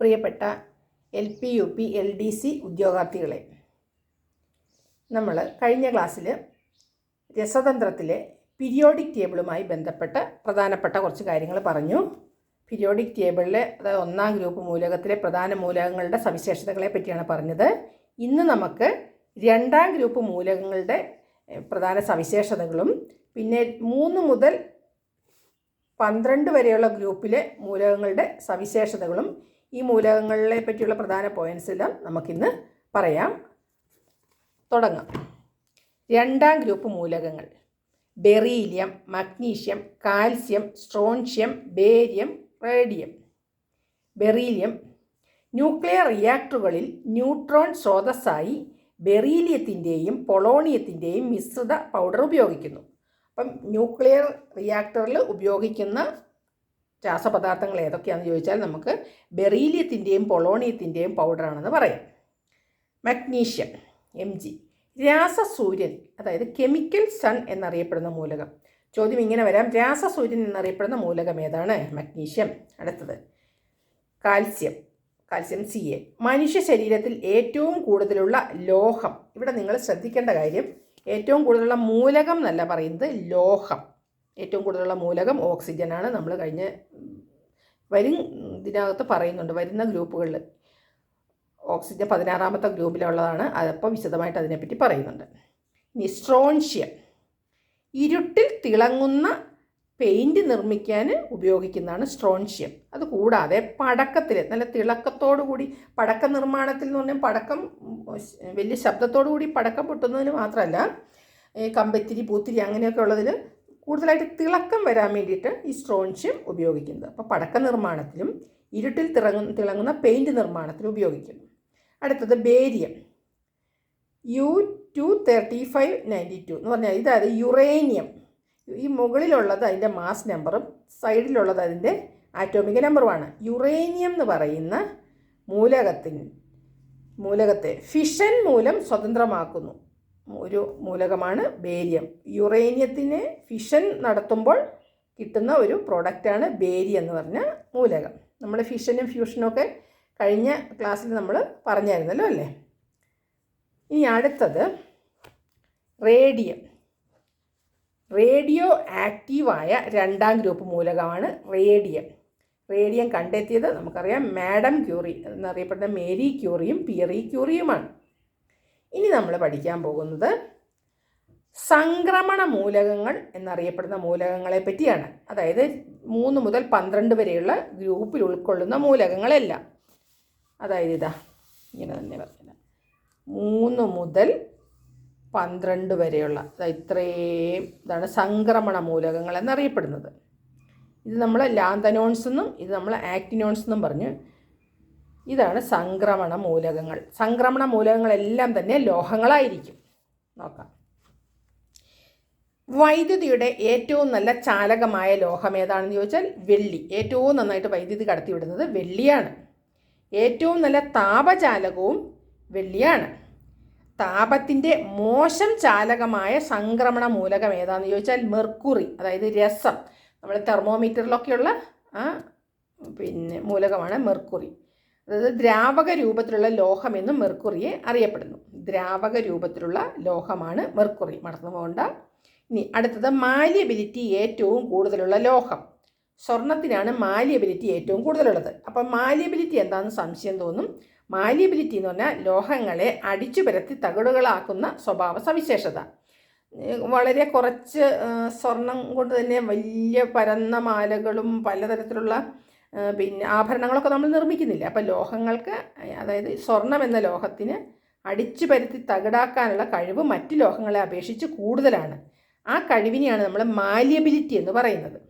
പ്രിയപ്പെട്ട L P U P L D C ഉദ്യോഗാർത്ഥികളെ നമ്മൾ കഴിഞ്ഞ ക്ലാസ്സിൽ രസതന്ത്രത്തിലെ പീരിയോഡിക് ടേബിളുമായി ബന്ധപ്പെട്ട പ്രധാനപ്പെട്ട കുറച്ച് കാര്യങ്ങൾ പറഞ്ഞു. പീരിയോഡിക് ടേബിളിലെ അതായത് ഒന്നാം ഗ്രൂപ്പ് മൂലകത്തിലെ പ്രധാന മൂലകങ്ങളുടെ സവിശേഷതകളെ പറ്റിയാണ് പറഞ്ഞത്. ഇന്ന് നമുക്ക് രണ്ടാം ഗ്രൂപ്പ് മൂലകങ്ങളുടെ പ്രധാന സവിശേഷതകളും പിന്നെ മൂന്ന് മുതൽ പന്ത്രണ്ട് വരെയുള്ള ഗ്രൂപ്പിലെ മൂലകങ്ങളുടെ സവിശേഷതകളും ഈ മൂലകങ്ങളെ പറ്റിയുള്ള പ്രധാന പോയിന്റ്സ് എല്ലാം നമുക്കിന്ന് പറയാം. തുടങ്ങാം. രണ്ടാം ഗ്രൂപ്പ് മൂലകങ്ങൾ. Beryllium magnesium calcium strontium barium radium. Beryllium nuclear റിയാക്ടറുകളിൽ neutron സ്രോതസ്സായി ബെറീലിയത്തിന്റെയും പൊളോണിയത്തിന്റെയും മിശ്രിത പൗഡർ ഉപയോഗിക്കുന്നു. അപ്പം ന്യൂക്ലിയർ റിയാക്ടറിൽ ഉപയോഗിക്കുന്ന രാസപദാർത്ഥങ്ങൾ ഏതൊക്കെയാണെന്ന് ചോദിച്ചാൽ നമുക്ക് ബെറീലിയത്തിന്റെയും പൊളോണിയത്തിന്റെയും പൗഡറാണെന്ന് പറയാം. Magnesium M G. രാസസൂര്യൻ അതായത് കെമിക്കൽ സൺ എന്നറിയപ്പെടുന്ന മൂലകം. ചോദ്യം ഇങ്ങനെ വരാം. രാസസൂര്യൻ എന്നറിയപ്പെടുന്ന മൂലകം ഏതാണ്? മഗ്നീഷ്യം. അടുത്തത്. Calcium calcium C A. മനുഷ്യ ശരീരത്തിൽ ഏറ്റവും കൂടുതലുള്ള ലോഹം. ഇവിടെ നിങ്ങൾ ശ്രദ്ധിക്കേണ്ട കാര്യം ഏറ്റവും കൂടുതലുള്ള മൂലകം എന്നല്ല പറയുന്നത് ലോഹം. ഏറ്റവും കൂടുതലുള്ള മൂലകം ഓക്സിജനാണ് നമ്മൾ കഴിഞ്ഞ വരും ഇതിനകത്ത് പറയുന്നുണ്ട് വരുന്ന ഗ്രൂപ്പുകളിൽ. ഓക്സിജൻ പതിനാറാമത്തെ ഗ്രൂപ്പിലുള്ളതാണ്. അതപ്പോൾ വിശദമായിട്ട് അതിനെപ്പറ്റി പറയുന്നുണ്ട്. ഇനി ഇരുട്ടിൽ തിളങ്ങുന്ന പെയിന്റ് നിർമ്മിക്കാൻ ഉപയോഗിക്കുന്നതാണ് സ്ട്രോൺഷ്യം. അത് കൂടാതെ പടക്കത്തിൽ നല്ല തിളക്കത്തോടു കൂടി പടക്ക നിർമ്മാണത്തിൽ എന്ന് പറഞ്ഞാൽ പടക്കം വലിയ ശബ്ദത്തോടു കൂടി പടക്കം പൊട്ടുന്നതിന് മാത്രമല്ല കമ്പത്തിരി പൂത്തിരി അങ്ങനെയൊക്കെ ഉള്ളതിൽ കൂടുതലായിട്ട് തിളക്കം വരാൻ വേണ്ടിയിട്ട് ഈ സ്ട്രോൺഷ്യം ഉപയോഗിക്കുന്നത്. അപ്പോൾ പടക്ക നിർമ്മാണത്തിലും ഇരുട്ടിൽ തിളങ്ങ തിളങ്ങുന്ന പെയിന്റ് നിർമ്മാണത്തിലും ഉപയോഗിക്കുന്നു. അടുത്തത് barium U two thirty five ninety two എന്ന് പറഞ്ഞാൽ ഇതായത് യുറേനിയം ഈ മുകളിലുള്ളത് അതിന്റെ മാസ് നമ്പറും സൈഡിലുള്ളത് അതിന്റെ ആറ്റോമിക നമ്പറുമാണ് യുറേനിയം എന്ന് പറയുന്ന മൂലകത്തിന് മൂലകത്തെ ഫിഷൻ മൂലം സ്വതന്ത്രമാക്കുന്നു. ഒരു മൂലകമാണ് ബേരിയം. യുറേനിയത്തിന് ഫിഷൻ നടത്തുമ്പോൾ കിട്ടുന്ന ഒരു പ്രോഡക്റ്റാണ് ബേരിയം എന്ന് പറഞ്ഞ മൂലകം. നമ്മൾ ഫിഷനും ഫ്യൂഷനും ഒക്കെ കഴിഞ്ഞ ക്ലാസ്സിൽ നമ്മൾ പറഞ്ഞായിരുന്നല്ലോ അല്ലേ? ഇനി അടുത്തത് റേഡിയം. റേഡിയോ ആക്റ്റീവായ രണ്ടാം ഗ്രൂപ്പ് മൂലകമാണ് റേഡിയം. റേഡിയം കണ്ടെത്തിയത് നമുക്കറിയാം മാഡം ക്യൂറി എന്നറിയപ്പെടുന്ന മേരി ക്യൂറിയും പിയറി ക്യൂറിയുമാണ്. ഇനി നമ്മൾ പഠിക്കാൻ പോകുന്നത് സംക്രമണ മൂലകങ്ങൾ എന്നറിയപ്പെടുന്ന മൂലകങ്ങളെ പറ്റിയാണ്. അതായത് മൂന്ന് മുതൽ പന്ത്രണ്ട് വരെയുള്ള ഗ്രൂപ്പിൽ ഉൾക്കൊള്ളുന്ന മൂലകങ്ങളെല്ലാം. അതായത് ഇതാ ഇങ്ങനെ തന്നെ പറഞ്ഞത്. മൂന്ന് മുതൽ പന്ത്രണ്ട് വരെയുള്ള ഇത്രയും ഇതാണ് സംക്രമണ മൂലകങ്ങൾ എന്നറിയപ്പെടുന്നത്. ഇത് നമ്മൾ ലാന്തനോൺസ് എന്നും ഇത് നമ്മൾ ആക്ടിനോൺസ് എന്നും പറഞ്ഞ് ഇതാണ് സംക്രമണ മൂലകങ്ങൾ. സംക്രമണ മൂലകങ്ങളെല്ലാം തന്നെ ലോഹങ്ങളായിരിക്കും. നോക്കാം. വൈദ്യുതിയുടെ ഏറ്റവും നല്ല ചാലകമായ ലോഹം ഏതാണെന്ന് ചോദിച്ചാൽ വെള്ളി. ഏറ്റവും നന്നായിട്ട് വൈദ്യുതി കടത്തിവിടുന്നത് വെള്ളിയാണ്. ഏറ്റവും നല്ല താപചാലകവും വെള്ളിയാണ്. താപത്തിന്റെ മോശം ചാലകമായ സംക്രമണ മൂലകം ഏതാണെന്ന് ചോദിച്ചാൽ മെർക്കുറി അതായത് രസം. നമ്മൾ തെർമോമീറ്ററിലൊക്കെയുള്ള പിന്നെ മൂലകമാണ് മെർക്കുറി. അതായത് ദ്രാവക രൂപത്തിലുള്ള ലോഹമെന്നും മെർക്കുറിയെ അറിയപ്പെടുന്നു. ദ്രാവക രൂപത്തിലുള്ള ലോഹമാണ് മെർക്കുറി. മടർന്നു പോകണ്ട. ഇനി അടുത്തത് മാലിയബിലിറ്റി ഏറ്റവും കൂടുതലുള്ള ലോഹം. സ്വർണത്തിനാണ് മാലിയബിലിറ്റി ഏറ്റവും കൂടുതലുള്ളത്. അപ്പം മാലിയബിലിറ്റി എന്താണെന്ന് സംശയം തോന്നും? മാലിയബിലിറ്റി എന്ന് പറഞ്ഞാൽ ലോഹങ്ങളെ അടിച്ചു പരത്തി തകിടുകളാക്കുന്ന സ്വഭാവ സവിശേഷത. വളരെ കുറച്ച് സ്വർണം കൊണ്ട് തന്നെ വലിയ പരന്ന മാലകളും പലതരത്തിലുള്ള പിന്നെ ആഭരണങ്ങളൊക്കെ നമ്മൾ നിർമ്മിക്കുന്നില്ല? അപ്പം ലോഹങ്ങൾക്ക് അതായത് സ്വർണം എന്ന ലോഹത്തിന് അടിച്ചു പരുത്തി തകിടാക്കാനുള്ള കഴിവ് മറ്റ് ലോഹങ്ങളെ അപേക്ഷിച്ച് കൂടുതലാണ്. ആ കഴിവിനെയാണ് നമ്മൾ മാലിയബിലിറ്റി എന്ന് പറയുന്നത്.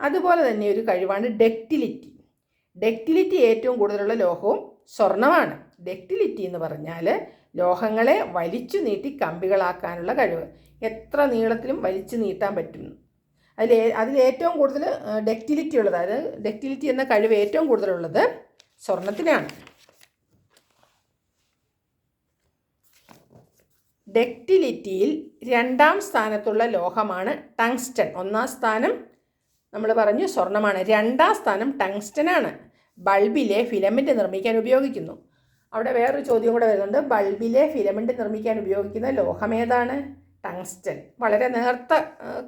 അതുപോലെ തന്നെ ഒരു കഴിവാണ് ഡെക്റ്റിലിറ്റി. ഡെക്റ്റിലിറ്റി ഏറ്റവും കൂടുതലുള്ള ലോഹവും സ്വർണമാണ് ഡെക്റ്റിലിറ്റി എന്ന് പറഞ്ഞാൽ ലോഹങ്ങളെ വലിച്ചു നീട്ടി കമ്പികളാക്കാനുള്ള കഴിവ്. എത്ര നീളത്തിലും വലിച്ചു നീട്ടാൻ പറ്റും. അതിൽ അതിൽ ഏറ്റവും കൂടുതൽ ഡെക്റ്റിലിറ്റി ഉള്ളത് അതായത് ഡെക്റ്റിലിറ്റി എന്ന കഴിവ് ഏറ്റവും കൂടുതലുള്ളത് സ്വർണത്തിനാണ് ഡെക്റ്റിലിറ്റിയിൽ രണ്ടാം സ്ഥാനത്തുള്ള ലോഹമാണ് ടങ്സ്റ്റൺ. ഒന്നാം സ്ഥാനം നമ്മൾ പറഞ്ഞു സ്വർണമാണ് രണ്ടാം സ്ഥാനം ടങ്സ്റ്റനാണ്. ബൾബിലെ ഫിലമെന്റ് നിർമ്മിക്കാൻ ഉപയോഗിക്കുന്നു. അവിടെ വേറൊരു ചോദ്യം കൂടെ വരുന്നുണ്ട്. ബൾബിലെ ഫിലമെന്റ് നിർമ്മിക്കാൻ ഉപയോഗിക്കുന്ന ലോഹം ഏതാണ്? ടങ്സ്റ്റൻ. വളരെ നേർത്ത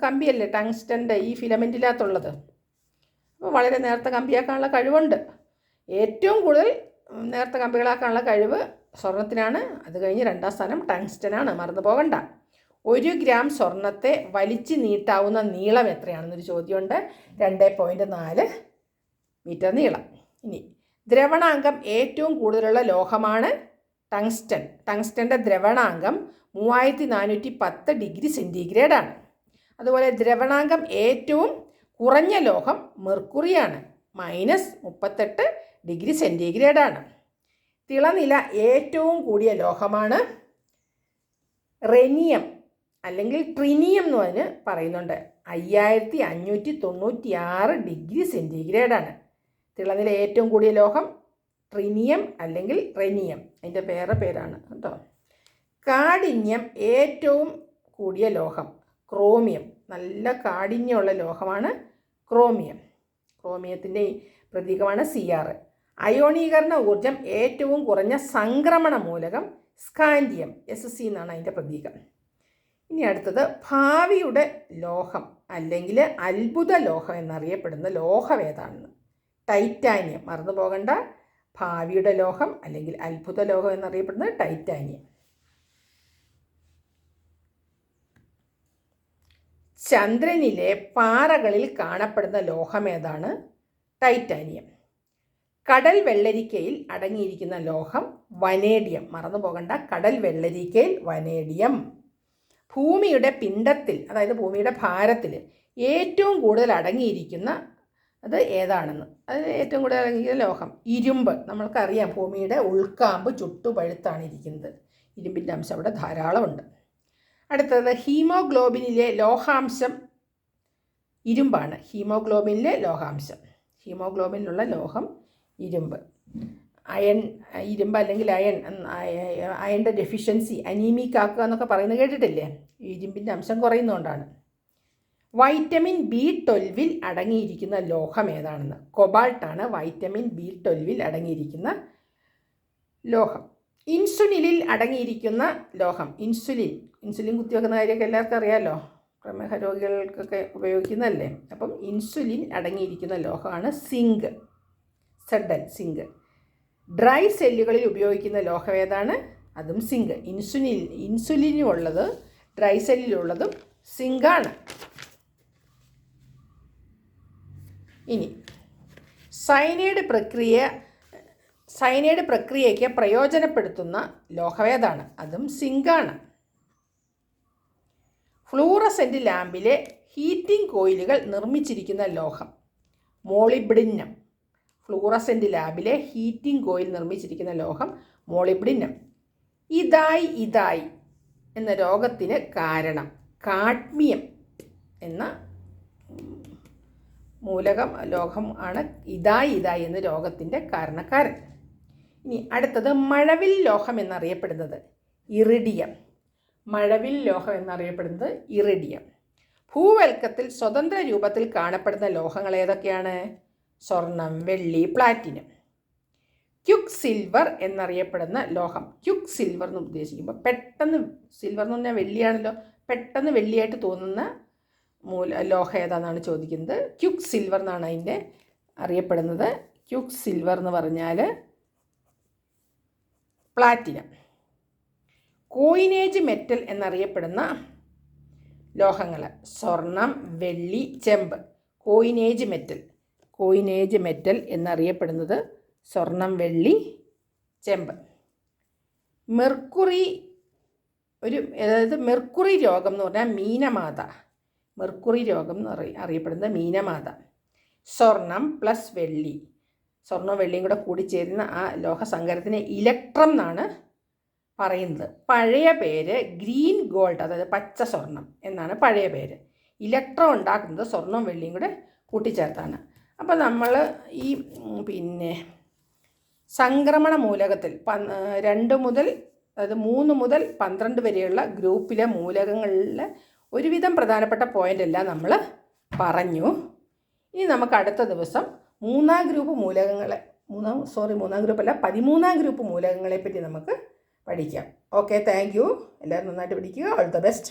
കമ്പിയല്ലേ ടങ്സ്റ്റന്റെ ഈ ഫിലമെന്റിനകത്തുള്ളത് അപ്പോൾ വളരെ നേർത്ത കമ്പിയാക്കാനുള്ള കഴിവുണ്ട്. ഏറ്റവും കൂടുതൽ നേർത്ത കമ്പികളാക്കാനുള്ള കഴിവ് സ്വർണത്തിനാണ്. അത് കഴിഞ്ഞ് രണ്ടാം സ്ഥാനം ടങ്സ്റ്റനാണ്. മറന്നു പോകണ്ട. ഒരു ഗ്രാം സ്വർണത്തെ വലിച്ചു നീട്ടാവുന്ന നീളം എത്രയാണെന്നൊരു ചോദ്യമുണ്ട്. രണ്ട് പോയിന്റ് നാല് മീറ്റർ നീളം. ഇനി ദ്രവണാങ്കം ഏറ്റവും കൂടുതലുള്ള ലോഹമാണ് ടങ്സ്റ്റൻ. ടങ്സ്റ്റന്റെ ദ്രവണാങ്കം മൂവായിരത്തി നാനൂറ്റി പത്ത് ഡിഗ്രി സെന്റിഗ്രേഡാണ് അതുപോലെ ദ്രവണാങ്കം ഏറ്റവും കുറഞ്ഞ ലോഹം മെർക്കുറിയാണ്. മൈനസ് മുപ്പത്തെട്ട് ഡിഗ്രി സെന്റിഗ്രേഡാണ് തിളനില ഏറ്റവും കൂടിയ ലോഹമാണ് റെനിയം അല്ലെങ്കിൽ ട്രിനിയം എന്ന് പറഞ്ഞ് പറയുന്നുണ്ട്. അയ്യായിരത്തി അഞ്ഞൂറ്റി തൊണ്ണൂറ്റി ആറ് ഡിഗ്രി സെന്റിഗ്രേഡാണ് തിളനില ഏറ്റവും കൂടിയ ലോഹം ട്രിനിയം അല്ലെങ്കിൽ റെനിയം. അതിന്റെ വേറെ പേരാണ് കേട്ടോ. കാഠിന്യം ഏറ്റവും കൂടിയ ലോഹം. ക്രോമിയം. നല്ല കാഠിന്യമുള്ള ലോഹമാണ് ക്രോമിയം. ക്രോമിയത്തിന്റെ പ്രതീകമാണ് സി ആർ അയോണീകരണ ഊർജം ഏറ്റവും കുറഞ്ഞ സംക്രമണ മൂലകം സ്കാൻഡിയം എസ് സി എന്നാണ് അതിന്റെ പ്രതീകം. ഇനി അടുത്തത് ഭാവിയുടെ ലോഹം അല്ലെങ്കിൽ അത്ഭുത ലോഹം എന്നറിയപ്പെടുന്ന ലോഹം ഏതാണെന്ന്. ടൈറ്റാനിയം. മറന്നു പോകണ്ട ഭാവിയുടെ ലോഹം അല്ലെങ്കിൽ അത്ഭുത ലോഹം എന്നറിയപ്പെടുന്നത് ടൈറ്റാനിയം. ചന്ദ്രനിലെ പാറകളിൽ കാണപ്പെടുന്ന ലോഹം ഏതാണ്? ടൈറ്റാനിയം. കടൽ വെള്ളരിക്കയിൽ അടങ്ങിയിരിക്കുന്ന ലോഹം വനേഡിയം. മറന്നു പോകണ്ട. കടൽ വെള്ളരിക്കയിൽ വനേഡിയം. ഭൂമിയുടെ പിണ്ടത്തിൽ അതായത് ഭൂമിയുടെ ഭാരത്തിൽ ഏറ്റവും കൂടുതൽ അടങ്ങിയിരിക്കുന്ന അത് ഏതാണെന്ന്? അത് ഏറ്റവും കൂടുതൽ അടങ്ങിയിരിക്കുന്ന ലോഹം. ഇരുമ്പ്. നമ്മൾക്കറിയാം ഭൂമിയുടെ ഉൾക്കാമ്പ് ചുട്ടുപഴുത്താണ് ഇരിക്കുന്നത്. ഇരുമ്പിന്റെ അംശം അവിടെ ധാരാളമുണ്ട്. അടുത്തത് ഹീമോഗ്ലോബിനിലെ ലോഹാംശം ഇരുമ്പാണ്. ഹീമോഗ്ലോബിനിലെ ലോഹാംശം. ഹീമോഗ്ലോബിനിലുള്ള ലോഹം ഇരുമ്പ്. അയൺ ഇരുമ്പ് അല്ലെങ്കിൽ അയൺ അയണിന്റെ ഡെഫിഷ്യൻസി അനീമിക് ആക്കുക എന്നൊക്കെ പറയുന്നത് കേട്ടിട്ടില്ലേ? ഇരുമ്പിന്റെ അംശം കുറയുന്നതുകൊണ്ടാണ്. വൈറ്റമിൻ ബി ട്വൽവിൽ അടങ്ങിയിരിക്കുന്ന ലോഹം ഏതാണെന്ന്? കൊബാൾട്ടാണ് വൈറ്റമിൻ ബി ട്വൽവിൽ അടങ്ങിയിരിക്കുന്ന ലോഹം. ഇൻസുലിനിൽ അടങ്ങിയിരിക്കുന്ന ലോഹം ഇൻസുലിൻ. ഇൻസുലിൻ കുത്തിവെക്കുന്ന കാര്യമൊക്കെ എല്ലാവർക്കും അറിയാമല്ലോ പ്രമേഹ രോഗികൾക്കൊക്കെ ഉപയോഗിക്കുന്നതല്ലേ? അപ്പം ഇൻസുലിൻ അടങ്ങിയിരിക്കുന്ന ലോഹമാണ് സിങ്ക്. സെഡൽ സിങ്ക്. ഡ്രൈ സെല്ലുകളിൽ ഉപയോഗിക്കുന്ന ലോഹം ഏതാണ്? അതും സിങ്ക്. ഇൻസുലിൻ ഇൻസുലിനുള്ളത് ഡ്രൈ സെല്ലിലുള്ളതും സിങ്കാണ്. ഇനി സൈനൈഡ് പ്രക്രിയ സൈനൈഡ് പ്രക്രിയയ്ക്ക് പ്രയോജനപ്പെടുത്തുന്ന ലോഹവേദാണ് അതും സിങ്കാണ്. ഫ്ലൂറസെന്റ് ലാമ്പിലെ ഹീറ്റിംഗ് കോയിലുകൾ നിർമ്മിച്ചിരിക്കുന്ന ലോഹം. മോളിബ്ഡിന്നം. ഫ്ലൂറസെന്റ് ലാബിലെ ഹീറ്റിംഗ് കോയിൽ നിർമ്മിച്ചിരിക്കുന്ന ലോഹം മോളിബ്ഡിന്നം. ഇതായി ഇതായി എന്ന രോഗത്തിന് കാരണം കാഡ്മിയം എന്ന മൂലകം ലോഹം ആണ് ഇതായി ഇതായി എന്ന രോഗത്തിന്റെ കാരണക്കാരൻ. ഇനി അടുത്തത് മഴവിൽ ലോഹം എന്നറിയപ്പെടുന്നത്. ഇറിഡിയം. മഴവിൽ ലോഹം എന്നറിയപ്പെടുന്നത് ഇറിഡിയം. ഭൂവൽക്കത്തിൽ സ്വതന്ത്ര രൂപത്തിൽ കാണപ്പെടുന്ന ലോഹങ്ങൾ ഏതൊക്കെയാണ്? സ്വർണം വെള്ളി പ്ലാറ്റിനം. ക്യുക്ക് സിൽവർ എന്നറിയപ്പെടുന്ന ലോഹം. ക്യുക്ക് സിൽവർ എന്ന് ഉദ്ദേശിക്കുമ്പോൾ പെട്ടെന്ന് സിൽവർ എന്ന് പറഞ്ഞാൽ വെള്ളിയാണല്ലോ. പെട്ടെന്ന് വെള്ളിയായിട്ട് തോന്നുന്ന മൂല ലോഹം ഏതാണെന്നാണ് ചോദിക്കുന്നത്. ക്യുക്ക് സിൽവർ എന്നാണ് അതിന്റെ അറിയപ്പെടുന്നത്. ക്യുക്ക് സിൽവർ എന്ന് പറഞ്ഞാൽ പ്ലാറ്റിനം. കോയിനേജ് മെറ്റൽ എന്നറിയപ്പെടുന്ന ലോഹങ്ങൾ സ്വർണം വെള്ളി ചെമ്പ്. Coinage metal. കോയിനേജ് മെറ്റൽ എന്നറിയപ്പെടുന്നത് സ്വർണം വെള്ളി ചെമ്പ്. മെർക്കുറി ഒരു അതായത് മെർക്കുറി രോഗം എന്ന് പറഞ്ഞാൽ മീനമാത. മെർക്കുറി രോഗം എന്ന് അറിയ അറിയപ്പെടുന്നത് മീനമാത. സ്വർണം പ്ലസ് വെള്ളി. സ്വർണവും വെള്ളിയും കൂടെ കൂടിച്ചേരുന്ന ആ ലോഹസങ്കരത്തിനെ ഇലക്ട്രം എന്നാണ് പറയുന്നത്. പഴയ പേര് ഗ്രീൻ ഗോൾഡ് അതായത് പച്ച സ്വർണം എന്നാണ് പഴയ പേര്. ഇലക്ട്രം ഉണ്ടാക്കുന്നത് സ്വർണവും വെള്ളിയും കൂടെ കൂട്ടിച്ചേർത്താണ്. അപ്പോൾ നമ്മൾ ഈ പിന്നെ സംക്രമണ മൂലകത്തിൽ രണ്ട് മുതൽ അതായത് മൂന്ന് മുതൽ പന്ത്രണ്ട് വരെയുള്ള ഗ്രൂപ്പിലെ മൂലകങ്ങളിൽ ഒരുവിധം പ്രധാനപ്പെട്ട പോയിന്റ് എല്ലാം നമ്മൾ പറഞ്ഞു. ഇനി നമുക്ക് അടുത്ത ദിവസം മൂന്നാം ഗ്രൂപ്പ് മൂലകങ്ങളെ മൂന്നാം സോറി മൂന്നാം ഗ്രൂപ്പ് അല്ല പതിമൂന്നാം ഗ്രൂപ്പ് മൂലകങ്ങളെ പറ്റി നമുക്ക് പഠിക്കാം. ഓക്കെ താങ്ക് യു എല്ലാവരും നന്നായിട്ട് പഠിക്കുക. All the best